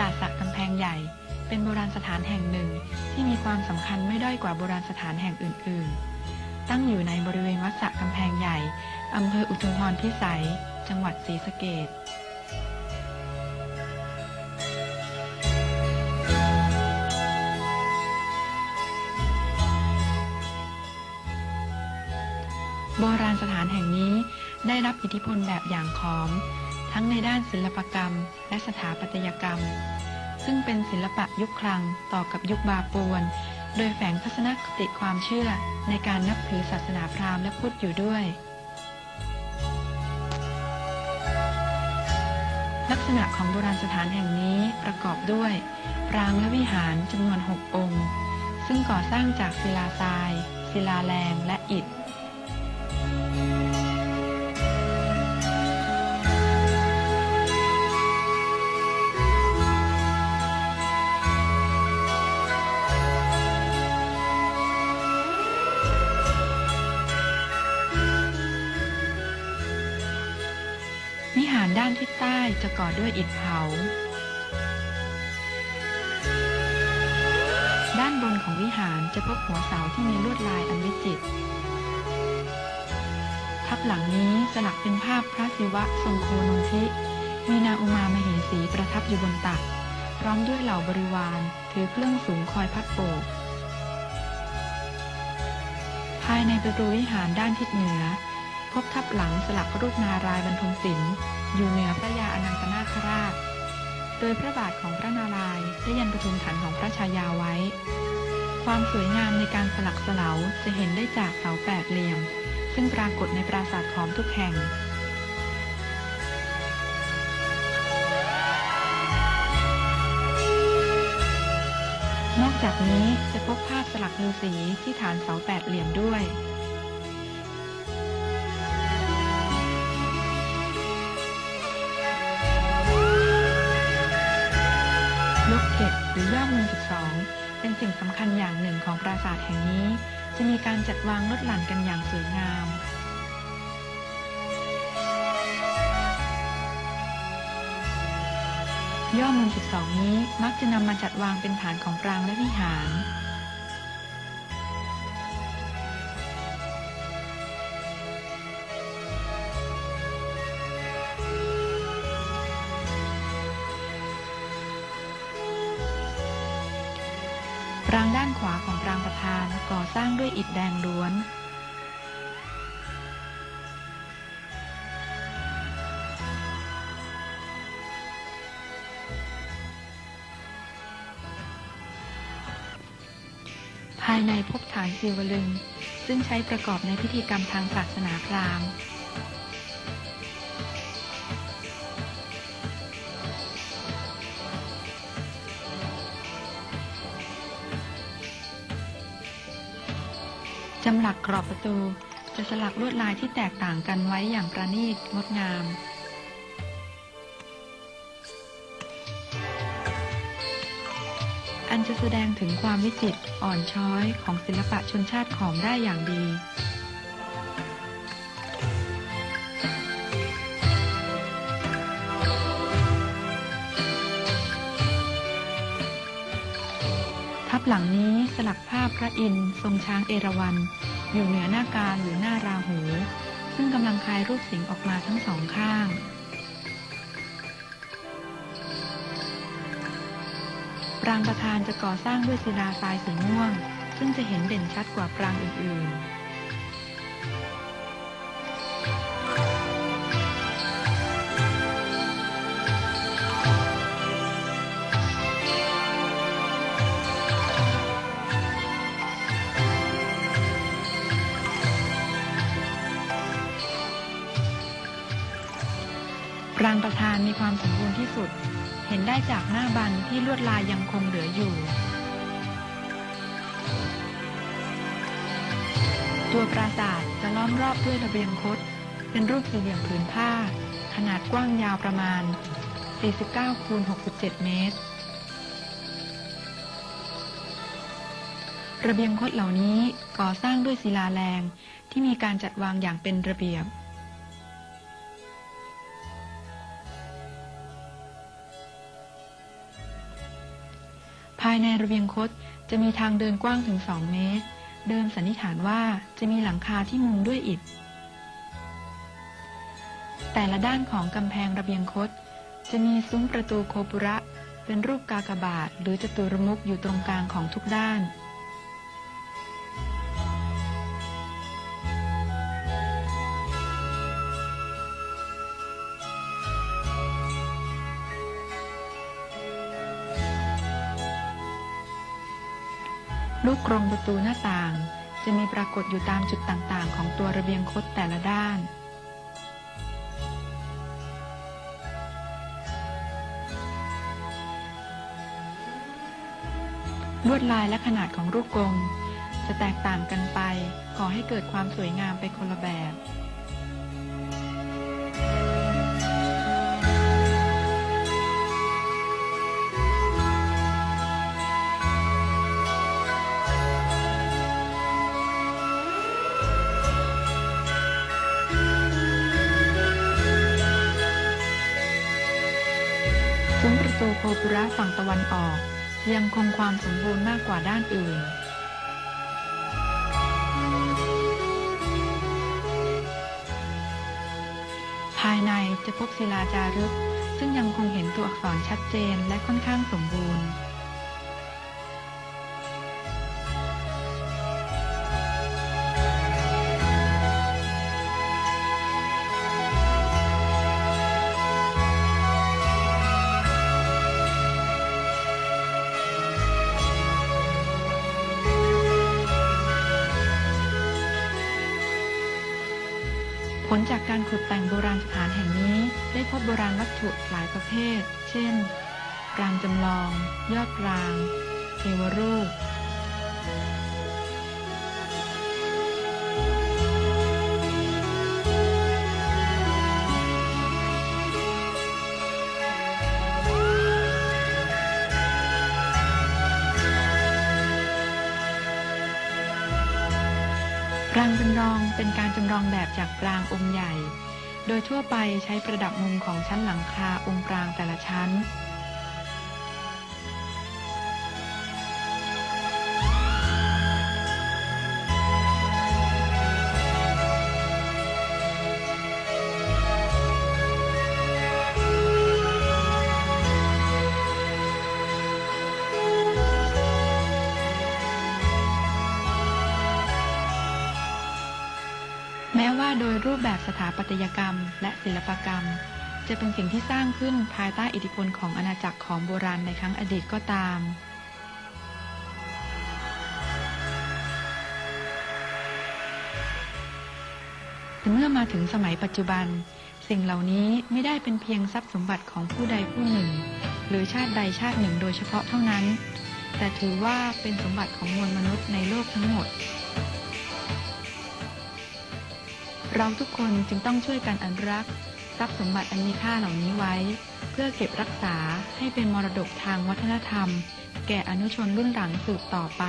ราสาทสักกำแพงใหญ่ เป็นโบราณสถานแห่งหนึ่งที่มีความสำคัญไม่ด้อยกว่าโบราณสถานแห่งอื่น ๆ ตั้งอยู่ในบริเวณวัดสระกำแพงใหญ่อำเภออุทุมพรพิสัย จังหวัดศรีสะเกษโบราณสถานแห่งนี้ได้รับอิทธิพลแบบอย่างของ ทั้งในด้านศิลปกรรม และสถาปัตยกรรม ซึ่งเป็นศิลปะยุคคลังต่อกับยุคบาปวน โดยแฝงทัศนคติความเชื่อในการนับถือศาสนาพราหมณ์และพุทธอยู่ด้วย ลักษณะของโบราณสถานแห่งนี้ประกอบด้วย ปรางและวิหารจำนวน6องค์ ซึ่งก่อสร้างจากศิลาทราย ศิลาแรงและอิฐ ด้านทิศใต้จะก่อด้วยอิฐเผา ด้านบนของวิหารจะพบหัวเสาที่มีลวดลายอันวิจิตร ทับหลังนี้สลักเป็นภาพพระศิวะทรงโคนงทิมีนางอุมามเหสีประทับอยู่บนตัก พร้อมด้วยเหล่าบริวาร ถือเครื่องสูงคอยพัดโบก ภายในประตูวิหารด้านทิศเหนือ พบทับหลังสลักรูปนารายบรรทมศิลป์อยู่เหนือพระยาอนันตนาคราช โดยพระบาทของพระนารายณ์ได้ยันประทุมฐานของพระชายาไว้ ความสวยงามในการสลักสลาจะเห็นได้จากเสาแปดเหลี่ยม ซึ่งปรากฏในปราสาทขอมทุกแห่งนอกจากนี้จะพบภาพสลักฤาษีที่ฐานเสาแปดเหลี่ยมด้วย เป็นสิ่งสำคัญอย่างหนึ่งของปราสาทแห่งนี้ จะมีการจัดวางลดหลั่นกันอย่างสวยงาม ย่อเมือง12 นี้มักจะนำมาจัดวางเป็นฐานของปรางและวิหาร รางด้านขวาของรางประธานก่อสร้างด้วยอิฐแดงล้วน ภายในพบฐานศิวลึง ซึ่งใช้ประกอบในพิธีกรรมทางศาสนาพราหมณ์ จำหลักกรอบประตู จะสลักลวดลายที่แตกต่างกันไว้อย่างประณีตงดงามอันจะแสดงถึงความวิจิตรอ่อนช้อยของศิลปะชนชาติขอมได้อย่างดี หลังนี้สลักภาพพระอินทร์ทรงช้างเอราวัณอยู่เหนือหน้าการหรือหน้าราหู ซึ่งกำลังคลายรูปสิงออกมาทั้งสองข้าง ปรางประธานจะก่อสร้างด้วยศิลาทรายสีม่วง ซึ่งจะเห็นเด่นชัดกว่าปรางอื่นๆ รางประธานมีความสมบูรณ์ที่สุด เห็นได้จากหน้าบันที่ลวดลายยังคงเหลืออยู่ ตัวปราสาทจะล้อมรอบด้วยระเบียงคด เป็นรูปสี่เหลี่ยมผืนผ้า ขนาดกว้างยาวประมาณ 49 คูณ 67 เมตร ระเบียงคดเหล่านี้ก่อสร้างด้วยศิลาแรงที่มีการจัดวางอย่างเป็นระเบียบายในระเบียงคดจะมีทางเดินกว้างถึง2เมตร เดิมสันนิษฐานว่าจะมีหลังคาที่มุงด้วยอิฐ แต่ละด้านของกำแพงระเบียงคดจะมีซุ้มประตูโคปุระ เป็นรูปกากบาทหรือจตุรมุกอยู่ตรงกลางของทุกด้าน ลูกกรงประตูหน้าต่าง จะมีปรากฏอยู่ตามจุดต่างๆ ของตัวระเบียงคดแต่ละด้าน ลวดลายและขนาดของรูปกรงจะแตกต่างกันไป ขอให้เกิดความสวยงามไปคนละแบบ ซุ้มประตูโคปุระฝั่งตะวันออก ยังคงความสมบูรณ์มากกว่าด้านอื่น ภายในจะพบศิลาจารึก ซึ่งยังคงเห็นตัวอักษรชัดเจนและค่อนข้างสมบูรณ์ ลจากการขุดแต่งโบราณสถานแห่งนี้ ได้พบโบราณวัตถุหลายประเภท เช่นกรางจำลอง ยอดปราง เทวรูป เป็นการจำลองแบบจากปรางองค์ใหญ่ โดยทั่วไปใช้ประดับมุมของชั้นหลังคาองค์ปรางแต่ละชั้น แม้ว่าโดยรูปแบบสถาปัตยกรรม และศิลปกรรม จะเป็นสิ่งที่สร้างขึ้นภายใต้อิทธิพลของอาณาจักรของโบราณในครั้งอดีตก็ตาม แต่เมื่อมาถึงสมัยปัจจุบัน สิ่งเหล่านี้ไม่ได้เป็นเพียงทรัพย์สมบัติของผู้ใดผู้หนึ่ง หรือชาติใดชาติหนึ่งโดยเฉพาะเท่านั้น แต่ถือว่าเป็นสมบัติของมวลมนุษย์ในโลกทั้งหมด เราทุกคนจึงต้องช่วยกันอนุรักษ์ ทรัพย์สมบัติอันมีค่าเหล่านี้ไว้ เพื่อเก็บรักษาให้เป็นมรดกทางวัฒนธรรม แก่อนุชนรุ่นหลังสืบต่อไป